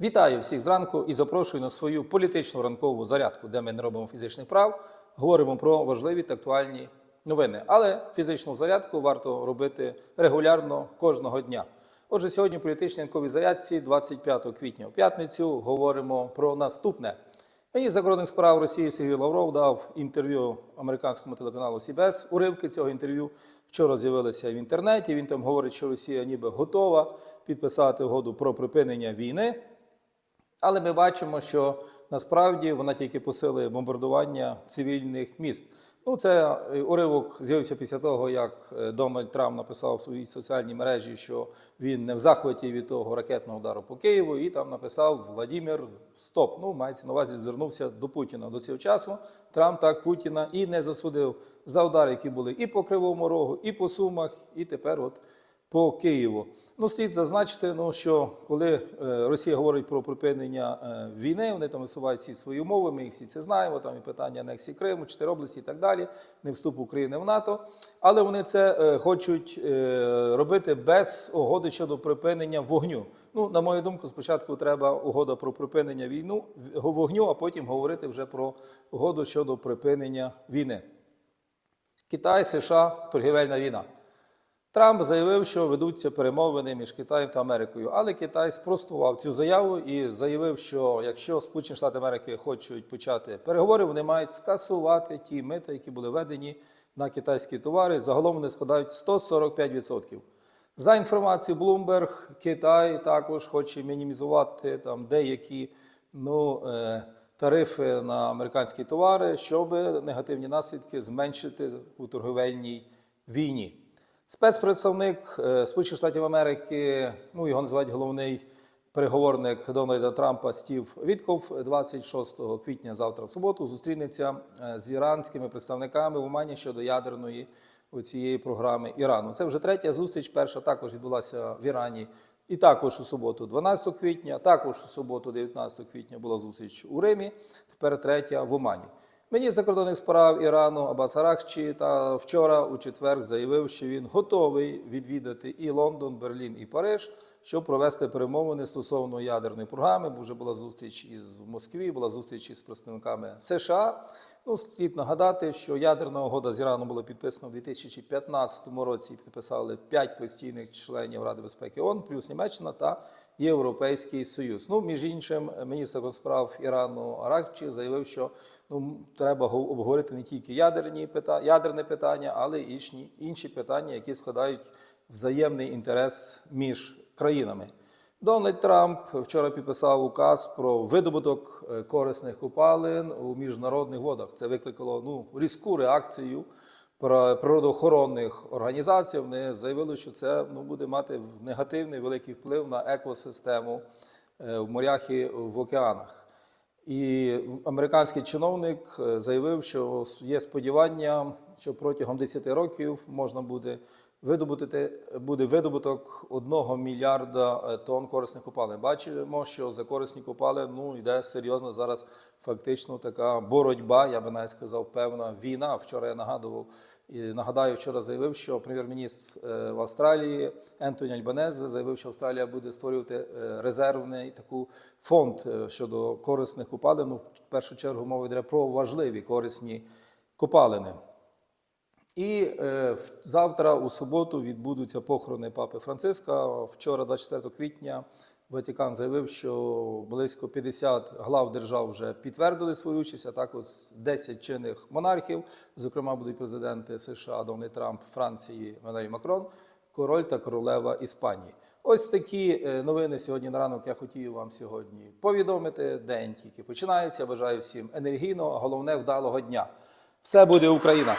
Вітаю всіх зранку і запрошую на свою політичну ранкову зарядку, де ми не робимо фізичних прав, говоримо про важливі та актуальні новини. Але фізичну зарядку варто робити регулярно кожного дня. Отже, сьогодні в політичній ранковій зарядці, 25 квітня у п'ятницю, говоримо про наступне. Мені закордонних справ Росії Сергій Лавров дав інтерв'ю американському телеканалу CBS. Уривки цього інтерв'ю вчора з'явилися в інтернеті. Він там говорить, що Росія ніби готова підписати угоду про припинення війни. Але ми бачимо, що насправді вона тільки посилює бомбардування цивільних міст. Ну, це е, уривок з'явився після того, як е, Дональд Трамп написав в своїй соціальній мережі, що він не в захваті від того ракетного удару по Києву, і там написав Владімір Стоп. Ну, мається на увазі, звернувся до Путіна до цього часу. Трамп так Путіна і не засудив за удари, які були і по Кривому Рогу, і по Сумах, і тепер от по Києву. Ну, слід зазначити, ну, що коли е, Росія говорить про припинення е, війни, вони там висувають всі свої умови, ми всі це знаємо, там і питання анексії Криму, чотири області і так далі, не вступ України в НАТО. Але вони це е, хочуть робити без угоди щодо припинення вогню. Ну, на мою думку, спочатку треба угода про припинення війну, вогню, а потім говорити вже про угоду щодо припинення війни. Китай, США, торгівельна війна. Трамп заявив, що ведуться перемовини між Китаєм та Америкою, але Китай спростував цю заяву і заявив, що якщо Сполучені Штати Америки хочуть почати переговори, вони мають скасувати ті мита, які були введені на китайські товари. Загалом вони складають 145%. За інформацією Bloomberg, Китай також хоче мінімізувати там деякі ну, е, тарифи на американські товари, щоб негативні наслідки зменшити у торговельній війні. Спецпредставник е, Сполучених Штатів Америки, ну його називають головний переговорник Дональда Трампа Стів Вітков 26 квітня, завтра в суботу, зустрінеться е, з іранськими представниками в Омані щодо ядерної цієї програми Ірану. Це вже третя зустріч. Перша також відбулася в Ірані. І також у суботу, 12 квітня, також у суботу, 19 квітня, була зустріч у Римі. Тепер третя в Омані. Мені закордонних справ Ірану Аббас Арахчі та вчора у четвер заявив, що він готовий відвідати і Лондон, Берлін і Париж, щоб провести перемовини стосовно ядерної програми. Бо вже була зустріч із в Москві, була зустріч із представниками США. Ну, слід нагадати, що ядерна угода з Іраном була підписана в 2015 році. Підписали п'ять постійних членів Ради безпеки ООН, плюс Німеччина та Європейський Союз. Ну, між іншим, міністр справ Ірану Аракчі заявив, що ну, треба го- обговорити не тільки ядерні питання, ядерне питання, але й інші, інші питання, які складають взаємний інтерес між країнами. Дональд Трамп вчора підписав указ про видобуток е, корисних копалин у міжнародних водах. Це викликало ну, різку реакцію природоохоронних організацій. Вони заявили, що це ну, буде мати негативний великий вплив на екосистему е, в морях і в океанах. І американський чиновник е, заявив, що є сподівання, що протягом 10 років можна буде видобути буде видобуток 1 мільярда е, тонн корисних копалин. Бачимо, що за корисні копалини ну йде серйозна зараз фактично така боротьба. Я би навіть сказав, певна війна. Вчора я нагадував і нагадаю, вчора заявив, що прем'єр-міністр е, в Австралії Ентоні Альбанезе заявив, що Австралія буде створювати е, резервний таку фонд щодо корисних копалин. Ну, в першу чергу мова йде про важливі корисні копалини. І е, завтра, у суботу, відбудуться похорони папи Франциска. Вчора, 24 квітня, Ватикан заявив, що близько 50 глав держав вже підтвердили свою участь, а також 10 чинних монархів, зокрема, будуть президенти США Дональд Трамп, Франції, Еммануель Макрон, король та королева Іспанії. Ось такі е, новини сьогодні на ранок я хотів вам сьогодні повідомити. День тільки починається. Бажаю всім енергійного, а головне вдалого дня. Все буде Україна!